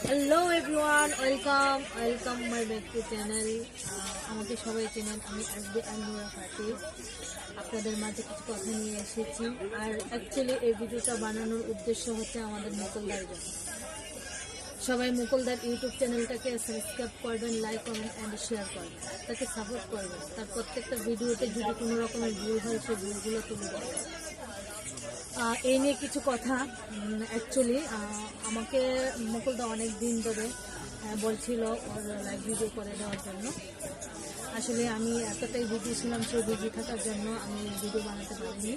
Hello everyone welcome welcome my back to channel আমাকে সবাই চেনেন আমি আসবে আলনুরা ফাতি আপনাদের মাঝে কিছু কথা নিয়ে এসেছি। আর অ্যাকচুয়ালি এই ভিডিওটা বানানোর উদ্দেশ্য হচ্ছে আমাদের মুকুলদার জন্য। সবাই মুকুলদার ইউটিউব চ্যানেলটাকে সাবস্ক্রাইব করবেন লাইক কমেন্ট অ্যান্ড শেয়ার করবেন। তাকে সাপোর্ট করবেন। তার প্রত্যেকটা ভিডিওতে যদি কোনো রকমের ভুল হয় সেই ভুলগুলো তুলে আহ, এই নিয়ে কিছু কথা অ্যাকচুয়ালি আমাকে মুকুলদা অনেক দিন ধরে বলছিল ওর লাইভ ভিডিও করে দেওয়ার জন্য। আসলে আমি এতটাই বিজি ছিলাম সেই বিজি থাকার জন্য আমি ভিডিও বানাতে পারিনি।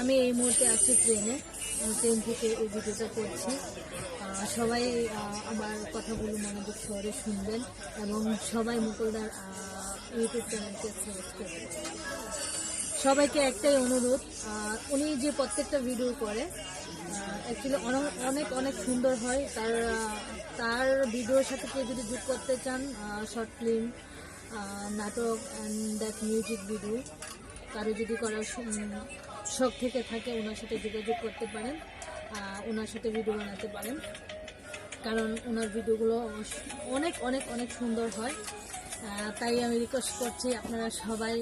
আমি এই মুহূর্তে আছি ট্রেনে ট্রেন থেকে এই ভিডিওটা করছি। সবাই আমার কথাগুলো মনোযোগ সহরে শুনবেন এবং সবাই মুকুলদার ইউটিউব চ্যানেলকে সাবস্ক্রাইব করবেন। সবাইকে একটাই অনুরোধ উনি যে প্রত্যেকটা ভিডিও করে অ্যাকচুয়ালি অনেক অনেক সুন্দর হয়। তার তার ভিডিওর সাথে কেউ যদি যোগ করতে চান শর্ট ফিল্ম নাটক অ্যান্ড দ্যাট মিউজিক ভিডিও কারও যদি করার শখ থেকে থাকে ওনার সাথে যোগাযোগ করতে পারেন ওনার সাথে ভিডিও বানাতে পারেন। কারণ ওনার ভিডিওগুলো অনেক অনেক অনেক সুন্দর হয়। তাই আমি রিকোয়েস্ট করছি আপনারা সবাই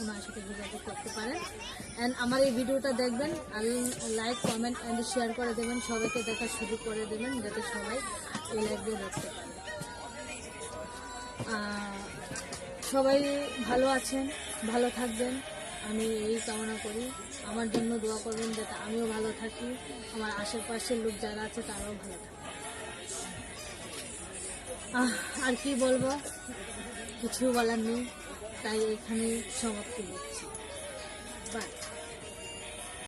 ওনার সাথে যোগাযোগ করতে পারেন। অ্যান্ড আমার এই ভিডিওটা দেখবেন আর লাইক কমেন্ট অ্যান্ড শেয়ার করে দেবেন। সবাইকে দেখার সুযোগ করে দেবেন যাতে সবাই এই লাইভে দেখতে পারে। সবাই ভালো আছেন, ভালো থাকবেন। আমি এই কামনা করি। আমার জন্য দোয়া করবেন যাতে আমিও ভালো থাকি। আমার আশেপাশের লোক যারা আছে তারাও ভালো থাকে। আর কি বলব? কিছু বলার নেই। তাই এখানে সমাপ্তি হচ্ছে বাই।